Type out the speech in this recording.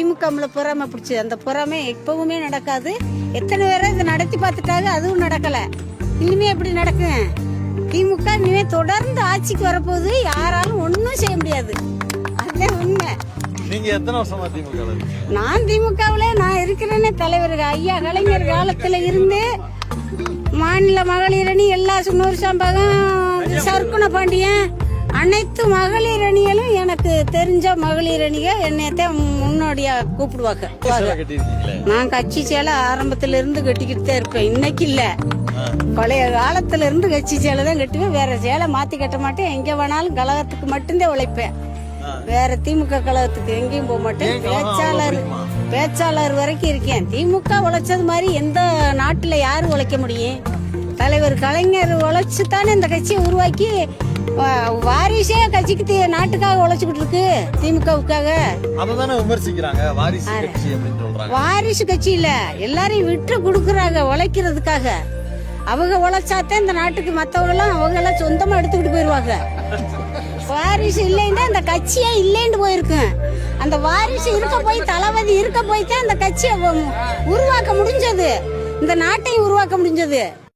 திமுகவுல பொறாமை பிடிச்சி அந்த பொறாமை எப்பவுமே நடக்காது. எத்தனை பேரை இதை நடத்தி பார்த்துட்டாங்க அதுவும் நடக்கல. இனிமே எப்படி நடக்கும் திமுக இனிமே தொடர்ந்து ஆட்சிக்கு வரப்போகுது. யாராலும் ஒன்றும் செய்ய முடியாது. அதுதான் உண்மை. நீங்க எத்தனை வருஷமா திமுக ல இருக்கீங்க? நான் திமுகவுல நான் இருக்கிறேனே தலைவர் ஐயா கலைஞர் காலத்துல இருந்து மாநில மகளிர் அணி எல்லா சுண்ணூறு சம்பகம் சர்க்குண பாண்டியன் அனைத்து மகளிர் அணிகளும் எனக்கு தெரிஞ்ச மகளிர் அணிக என்னையத்தான் முன்னோடியா கூப்பிடுவாங்க. நான் கட்சி சேலை ஆரம்பத்துல இருந்து கட்டிக்கிட்டு தான் இருப்பேன். இன்னைக்கு இல்ல. பழைய காலத்துல இருந்து கட்சி சேலை தான் கட்டுவேன். வேற சேலை மாத்தி கட்ட மாட்டேன். எங்க வேணாலும் கழகத்துக்கு மட்டும்தான் உழைப்பேன். வேற திமுக கழகத்துக்கு எங்கேயும் போக மாட்டேன். பேச்சாளர்? பேச்சாளர் வரைக்கும் இருக்கேன். திமுக உழைச்சது மாதிரி எந்த நாட்டுல யாரு உழைக்க முடியும்? தலைவர் கலைஞர் உழைச்சு தானே இந்த கட்சியை உருவாக்கி வாரிசே கட்சிக்கு நாட்டுக்காக உழைச்சுக்கிட்டு இருக்கு திமுகவுக்காக. அததானே விமர்சிக்கிறாங்க வாரிசு கட்சி அப்படின்னு சொல்றாங்க. வாரிசு கட்சி இல்ல எல்லாரையும் விட்டு கொடுக்கறாங்க உழைக்கிறதுக்காக. அவங்க உழைச்சாத்தான் இந்த நாட்டுக்கு மத்தவங்க எல்லாம் அவங்க எல்லாம் சொந்தமா எடுத்துக்கிட்டு போயிருவாங்க. வாரிசு இல்லைன்னா இந்த கட்சியே இல்லைன்னு போயிருக்கும். அந்த வாரிசு இருக்க போய் தளபதி இருக்க போய் தான் இந்த கட்சியை உருவாக்க முடிஞ்சது. இந்த நாட்டையும் உருவாக்க முடிஞ்சது.